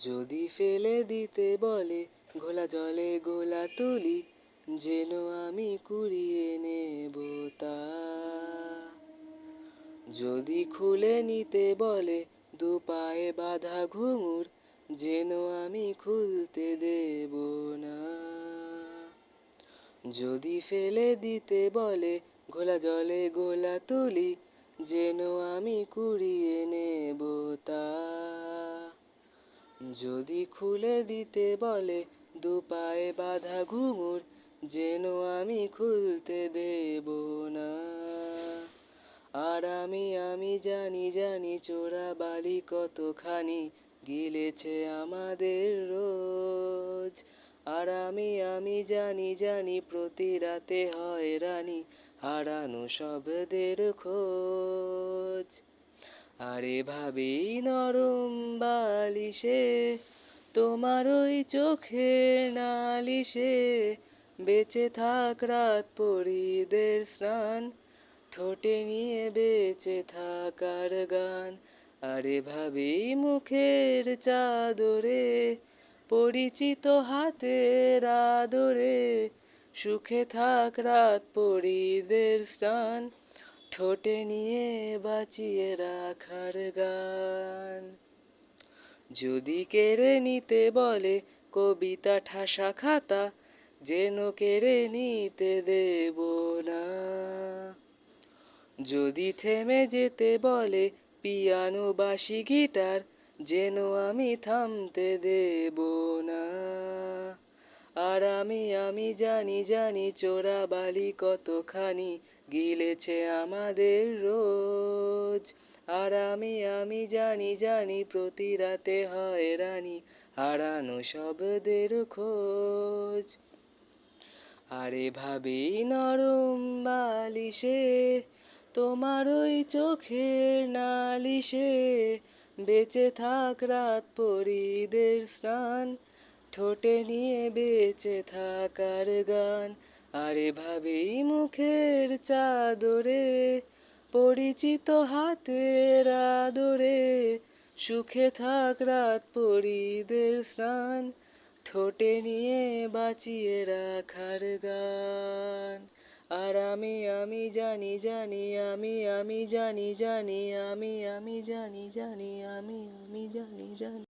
যদি ফেলে দিতে বলে, ঘোলা জলে গোলা তুলি, যেন আমি কুড়িয়ে নেব তা। যদি খুলে নিতে বলে দু পায়ে বাঁধা ঘুঙুর, যেন আমি খুলতে দেব না। যদি ফেলে দিতে বলে, ঘোলা জলে গোলা তুলি, যেন আমি কুড়িয়ে নেব তা। যদি খুলে দিতে বলে, দু পায়ে বাঁধা ঘুঙুর, যেন আমি খুলতে দেব না। আর আমি আমি জানি জানি চোরা বালি কতখানি গিলেছে আমাদের রোজ। আর আমি আমি জানি জানি প্রতি রাতে হয় রানী হারানো শব্দের খোঁজ। আরে ভাবি, নরম বালিশে, তোমার ওই চোখের নালিশে, বেঁচে থাক রাত পরিদের স্নান, ঠোঁটে নিয়ে বেঁচে থাকার গান। আরে ভাবি, মুখের চাদরে, পরিচিত হাতের আদরে, সুখে থাক রাত পরিদের স্নান। ঠোঁটে নিয়ে বাঁচিয়ে রাখার গান। যদি কেড়ে নিতে বলে কবিতা ঠাসা খাতা, যেন কেড়ে নিতে দেব না। যদি থেমে যেতে বলে পিয়ানো বাসি গিটার, যেন আমি থামতে দেব না। আমি আমি জানি জানি চোরা বালি কতখানি গিলেছে আমাদের রোজ। আর আমি আমি জানি জানি প্রতি রাতে হয় রানী হারানো শব্দের খোঁজ। আরে ভাবি নরম বালিশে, তোমার ওই চোখের নালিশে বেঁচে থাক রাত পরিদের স্নান। ঠোঁটে নিয়ে বেঁচে থাকার গান, আরে ভাবি মুখের চাদরে, পরিচিত হাতের আদরে, সুখে থাক রাত পরিদের স্নান, ঠোঁটে নিয়ে বাঁচিয়ে রাখার গান। আর আমি আমি জানি জানি, আমি আমি জানি জানি, আমি আমি জানি জানি, আমি আমি জানি জানি।